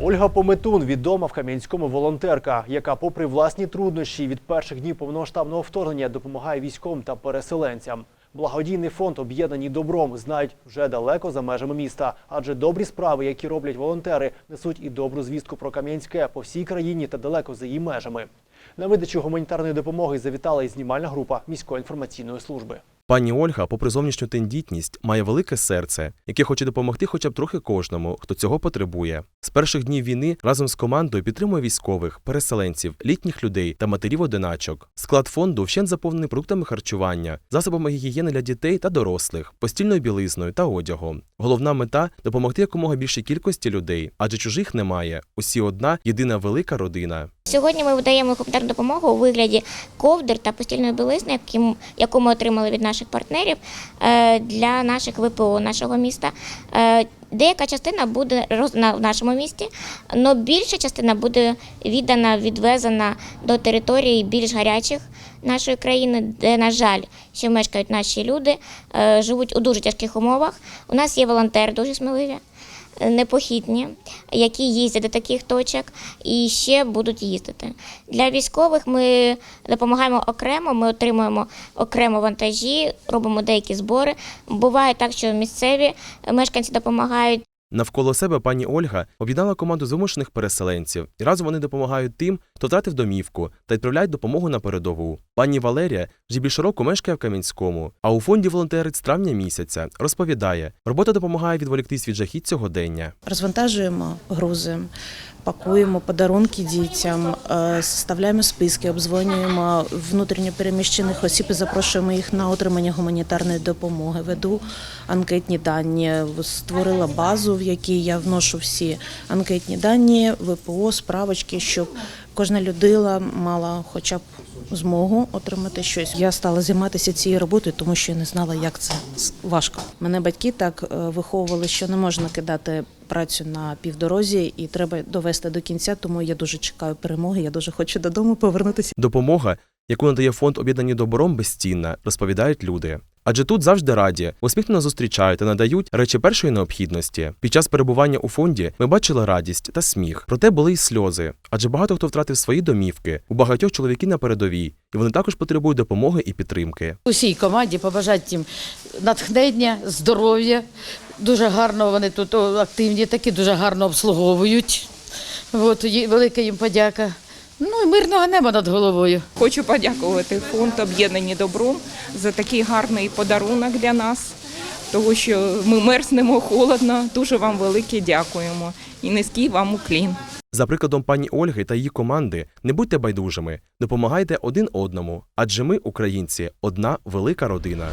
Ольга Пометун відома в Кам'янському волонтерка, яка, попри власні труднощі, від перших днів повномасштабного вторгнення допомагає військовим та переселенцям. Благодійний фонд об'єднані добром знають вже далеко за межами міста, адже добрі справи, які роблять волонтери, несуть і добру звістку про Кам'янське по всій країні та далеко за її межами. На видачу гуманітарної допомоги завітала і знімальна група міської інформаційної служби. Пані Ольга, попри зовнішню тендітність, має велике серце, яке хоче допомогти хоча б трохи кожному, хто цього потребує. З перших днів війни разом з командою підтримує військових, переселенців, літніх людей та матерів-одиначок. Склад фонду вщент заповнений продуктами харчування, засобами гігієни для дітей та дорослих, постільною білизною та одягом. Головна мета допомогти якомога більшій кількості людей, адже чужих немає. Усі одна єдина велика родина. Сьогодні ми видаємо гуманітарну допомогу у вигляді ковдр та постільної білизни, яку ми отримали від наших партнерів е, для наших ВПО нашого міста. Е, Деяка частина буде в нашому місті, але більша частина буде віддана, відвезена до територій більш гарячих нашої країни, де, на жаль, ще мешкають наші люди, е, живуть у дуже тяжких умовах. У нас є волонтери дуже сміливі непохитні, які їздять до таких точок і ще будуть їздити. Для військових ми допомагаємо окремо, ми отримуємо окремо вантажі, робимо деякі збори. Буває так, що місцеві мешканці допомагають. Навколо себе пані Ольга об'єднала команду з вимушених переселенців, і разом вони допомагають тим, хто втратив домівку та відправляють допомогу на передову. Пані Валерія вже більше року мешкає в Кам'янському, а у фонді волонтерить з травня місяця. Розповідає, робота допомагає відволіктись від жахіть сьогодення. Розвантажуємо грузи, пакуємо подарунки дітям, е, составляємо списки, обдзвонюємо внутрішньо переміщених осіб і запрошуємо їх на отримання гуманітарної допомоги. Веду анкетні дані, створила базу, в якій я вношу всі анкетні дані, ВПО, справочки, щоб кожна людина мала хоча б змогу отримати щось. Я стала займатися цією роботою, тому що я не знала, як це важко. Мене батьки так е, виховували, що не можна кидати працю на півдорозі, і треба довести до кінця. Тому я дуже чекаю перемоги. Я дуже хочу додому повернутися. Допомога, яку надає фонд об'єднані добром, безцінна, розповідають люди. Адже тут завжди раді, усміхнено зустрічають та надають речі першої необхідності. Під час перебування у фонді ми бачили радість та сміх. Проте були й сльози, адже багато хто втратив свої домівки, у багатьох чоловіки на передовій, і вони також потребують допомоги і підтримки. Усій команді побажати їм натхнення, здоров'я. Дуже гарно вони тут активні, такі дуже гарно обслуговують. От, велика їм подяка. Ну і мирного неба над головою. Хочу подякувати фонд Об'єднані добром за такий гарний подарунок для нас, тому що ми мерзнемо холодно. Дуже вам велике дякуємо і низький вам уклін. За прикладом пані Ольги та її команди, не будьте байдужими, допомагайте один одному, адже ми, українці, одна велика родина.